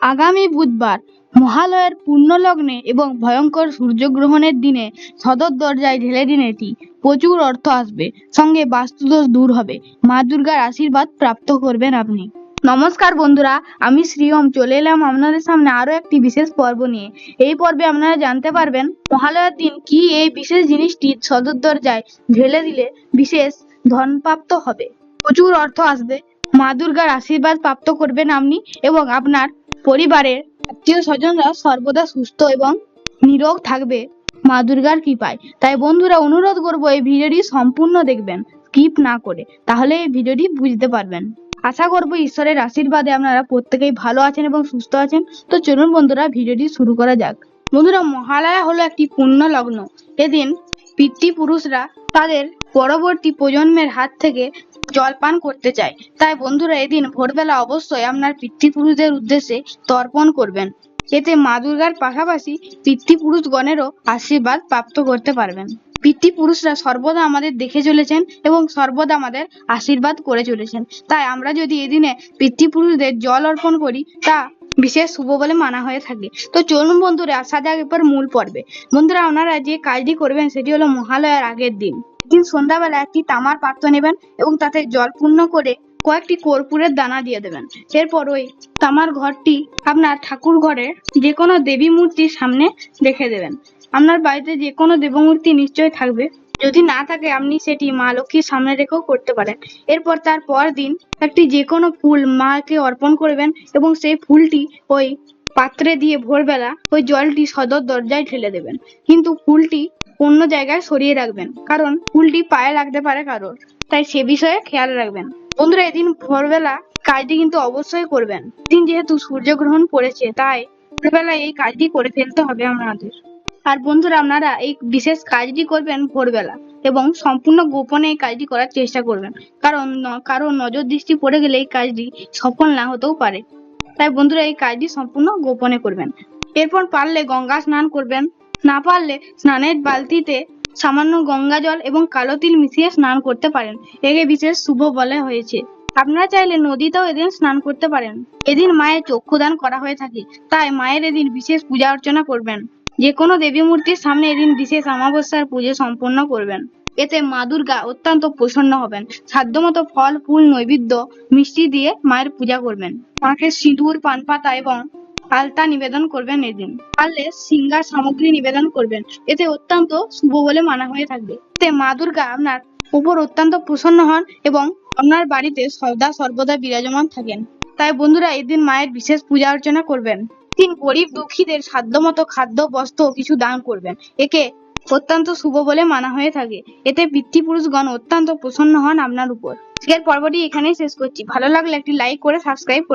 আগামী বুধবার মহালয়ার পূর্ণ লগ্নে এবং ভয়ঙ্কর সূর্যগ্রহণের দিনে সদর দরজায় ঢেলে দিন এটি। প্রচুর অর্থ আসবে। সঙ্গে বাস্তুদোষ দূর হবে। মা দুর্গার আশীর্বাদ প্রাপ্ত করবেন আপনি। নমস্কার বন্ধুরা, আমি শ্রীওম। চলে এলাম আপনাদের সামনে আরও একটি বিশেষ পর্ব নিয়ে। এই পর্বে আপনারা জানতে পারবেন, মহালয়ার দিন কি এই বিশেষ জিনিসটি সদর দরজায় ঢেলে দিলে বিশেষ ধনপ্রাপ্ত হবে? প্রচুর অর্থ আসবে। মা দুর্গার আশীর্বাদ প্রাপ্ত করবেন আপনি এবং আপনার পরিবারের আত্মীয় স্বজনরা সর্বদা সুস্থ এবং নিরোগ থাকবে মা দুর্গার কৃপায়। তাই বন্ধুরা, অনুরোধ করব এই ভিডিওটি সম্পূর্ণ দেখবেন, স্কিপ না করে। তাহলে এই ভিডিওটি বুঝতে পারবেন। আশা করব ঈশ্বরের আশীর্বাদে আপনারা প্রত্যেকেই ভালো আছেন এবং সুস্থ আছেন। তো চলুন বন্ধুরা, ভিডিওটি শুরু করা যাক। বন্ধুরা, মহালয়া হলো একটি পুণ্য লগ্ন এদিন পিতৃপুরুষরা তাদের পরবর্তী প্রজন্মের হাত থেকে জল পান করতে চায়। তাই বন্ধুরা, এদিন ভোরবেলা অবশ্যই আপনার পিতৃপুরুষদের উদ্দেশ্যে তর্পণ করবেন। এতে মা দুর্গার পাশাপাশি পিতৃপুরুষগণেরও আশীর্বাদ প্রাপ্ত করতে পারবেন। পিতৃপুরুষরা সর্বদা আমাদের দেখে চলেছেন এবং সর্বদা আমাদের আশীর্বাদ করে চলেছেন। তাই আমরা যদি এদিনে পিতৃপুরুষদের জল অর্পণ করি, তা বিশেষ শুভ বলে মানা হয়ে থাকে। তো চলুন বন্ধুরা, আসা যাক এবার মূল পর্বে। বন্ধুরা, আপনারা যে কাজটি করবেন, সেটি হলো মহালয়ার আগের দিন। দিন সন্ধ্যাবেলা একটি তামার পাত্র নেবেন এবং তাতে জল পূর্ণ করে কয়েকটি কর্পূরের দানা দিয়ে দেবেন। এরপর ওই তামার ঘরটি আপনার ঠাকুর ঘরে যে কোনো দেবী মূর্তির সামনে রেখে দেবেন। আপনার বাড়িতে যে কোনো দেবমূর্তি নিশ্চয়ই থাকবে। যদি না থাকে, আপনি সেটি মা লক্ষ্মীর সামনে রেখেও করতে পারেন। এরপর তার পর দিন একটি যে কোনো ফুল মাকে অর্পণ করবেন এবং সেই ফুলটি ওই পাত্রে দিয়ে ভোরবেলা ওই জলটি সদর দরজায় ঢেলে দেবেন। কিন্তু ফুলটি অন্য জায়গায় সরিয়ে রাখবেন, কারণ ফুলটি পায়ে লাগতে পারে কারোর। তাই সে বিষয়ে খেয়াল রাখবেন। বন্ধুরা, এদিন ভোরবেলা কাজটি কিন্তু অবশ্যই করবেন। দিন যেহেতু সূর্যগ্রহণ পড়েছে, তাই ভোরবেলা এই কাজটি করে ফেলতে হবে আমাদের। আর বন্ধুরা, আপনারা এই বিশেষ কাজটি করবেন ভোরবেলা এবং সম্পূর্ণ গোপনে এই কাজটি করার চেষ্টা করবেন। কারণ কারও নজর দৃষ্টি পড়ে গেলে এই কাজটি সফল না হতেও পারে। তাই বন্ধুরা, এই কাজটি সম্পূর্ণ গোপনে করবেন। এরপর পারলে গঙ্গা স্নান করবেন। না পারলে স্নানের বালতিতে সামান্য গঙ্গা জল এবং কালো তিল মিশিয়ে স্নান করতে পারেন। একে বিশেষ শুভ বলা হয়েছে। আপনারা চাইলে নদীতেও এদিন স্নান করতে পারেন। এদিন মায়ের চক্ষুদান করা হয়ে থাকে। তাই মায়ের এদিন বিশেষ পূজা অর্চনা করবেন। যে কোনো দেবী মূর্তির সামনে এদিন বিশেষ অমাবস্যার পুজো সম্পন্ন করবেন। এতে মা দুর্গা অত্যন্ত প্রসন্ন হবেন। সাধ্যমতো ফল, ফুল, নৈবেদ্য, মিষ্টি দিয়ে মায়ের পূজা করবেন। মাকে সিঁদুর পান পাতা এবং আলতা নিবেদন করবেন এদিন। পারলে সিঙ্গার সামগ্রী নিবেদন করবেন। এতে অত্যন্ত শুভ বলে মানা হয়ে থাকবে। এতে মা দুর্গা আপনার উপর অত্যন্ত প্রসন্ন হন এবং আপনার বাড়িতে সদা সর্বদা বিরাজমান থাকেন। তাই বন্ধুরা, এদিন মায়ের বিশেষ পূজা অর্চনা করবেন। দিন গরিব দুঃখীদের সাধ্যমতো খাদ্য, বস্ত্র কিছু দান করবেন। একে অত্যন্ত শুভ বলে মানা হয়ে থাকে। এতে পিতৃপুরুষগণ অত্যন্ত প্রসন্ন হন আপনার উপর। আজকের পর্বটি এখানেই শেষ করছি। ভালো লাগলে একটি লাইক করে সাবস্ক্রাইব করে